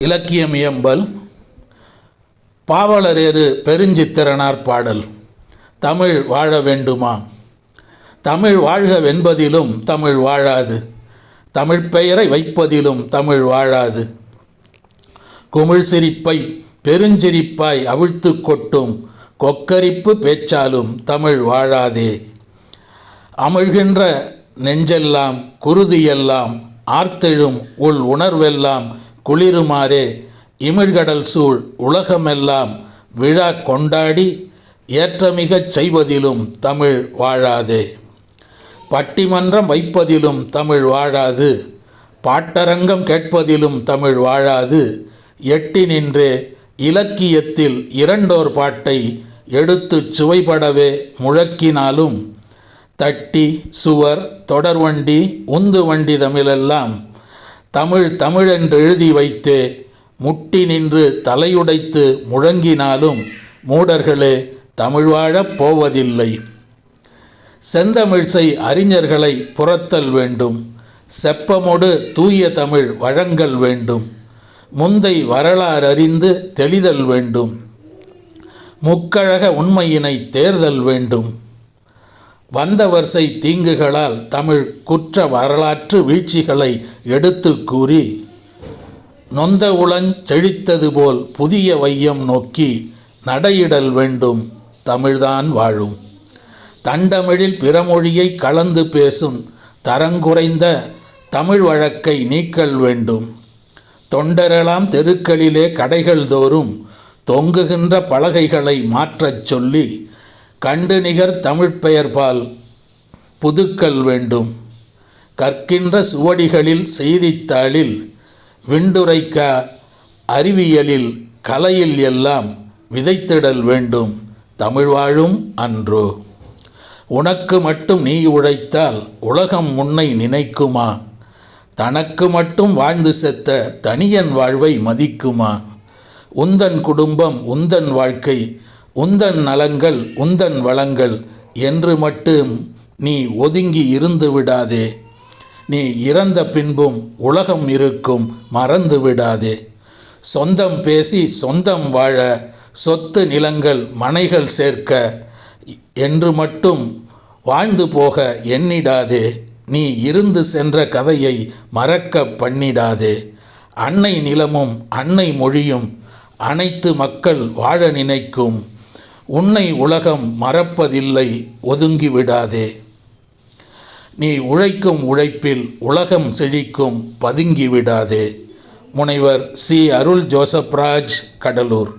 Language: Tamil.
இலக்கியம் இயம்பல் பாவலரேறு பெருஞ்சித்திரனார் பாடல் தமிழ் வாழ வேண்டுமா? தமிழ் வாழ்க வென்பதிலும் தமிழ் வாழாது தமிழ் பெயரை வைப்பதிலும் தமிழ் வாழாது. குமிழ் சிரிப்பை பெருஞ்சிரிப்பாய் அவிழ்த்து கொட்டும் கொக்கரிப்பு பேச்சாலும் தமிழ் வாழாதே. அமிழ்கின்ற நெஞ்செல்லாம் குருதியெல்லாம் ஆர்த்தெழும் உள் உணர்வெல்லாம் குளிருமாறே. இமிழ்கடல் சூழ் உலகமெல்லாம் விழா கொண்டாடி ஏற்றமிகச் செய்வதிலும் தமிழ் வாழாதே. பட்டிமன்றம் வைப்பதிலும் தமிழ் வாழாது. பாட்டரங்கம் கேட்பதிலும் தமிழ் வாழாது. எட்டி நின்றே இலக்கியத்தில் இரண்டோர் பாட்டை எடுத்துச் சுவைபடவே முழக்கினாலும் தட்டி சுவர் தொடர்வண்டி உந்து வண்டி தமிழெல்லாம் தமிழ் தமிழென்று எழுதி வைத்து முட்டி நின்று தலையுடைத்து முழங்கினாலும் மூடர்களே தமிழ் வாழப் போவதில்லை. செந்தமிழ்சை அறிஞர்களை புறத்தல் வேண்டும். செப்பமொடு தூய தமிழ் வழங்கல் வேண்டும். முந்தை வரலாறறிந்து தெளிதல் வேண்டும். முக்கழக உண்மையினை தேர்தல் வேண்டும். வந்தவர்சை தீங்குகளால் தமிழ் குற்ற வரலாற்று வீழ்ச்சிகளை எடுத்து கூறி நொந்த உளஞ் செழித்தது போல் புதிய வையம் நோக்கி நடையிடல் வேண்டும் தமிழ்தான் வாழும். தண்டமிழில் பிறமொழியை கலந்து பேசும் தரங்குறைந்த தமிழ் வழக்கை நீக்கல் வேண்டும். தொண்டரெல்லாம் தெருக்களிலே கடைகள் தோறும் தொங்குகின்ற பலகைகளை மாற்றச் சொல்லி கண்டு நிகர் தமிழ் பெயர்பால் புதுக்கல் வேண்டும். கற்கின்ற சுவடிகளில் செய்தித்தாளில் விண்டுரைக்க அறிவியலில் கலையில் எல்லாம் விதைத்திடல் வேண்டும். தமிழ் வாழும் அன்றோ. உனக்கு மட்டும் நீ உழைத்தால் உலகம் உன்னை நினைக்குமா? தனக்கு மட்டும் வாழ்ந்து செத்த தனியன் வாழ்வை மதிக்குமா? உந்தன் குடும்பம் உந்தன் வாழ்க்கை உந்தன் நலங்கள் உந்தன் வளங்கள் என்று மட்டும் நீ ஒதுங்கி இருந்து விடாதே. நீ இறந்த பின்பும் உலகம் இருக்கும் மறந்து விடாதே. சொந்தம் பேசி சொந்தம் வாழ சொத்து நிலங்கள் மனைகள் சேர்க்க என்று மட்டும் வாழ்ந்து போக எண்ணிடாதே. நீ இருந்து சென்ற கதையை மறக்க பண்ணிடாதே. அன்னை நிலமும் அன்னை மொழியும் அனைத்து மக்கள் வாழ நினைக்கும். உன்னை உலகம் மறப்பதில்லை ஒதுங்கி விடாதே நீ உழைக்கும் உழைப்பில் உலகம் செழிக்கும் பதுங்கி விடாதே முனைவர் சி. அருள் ஜோசப்ராஜ் கடலூர்.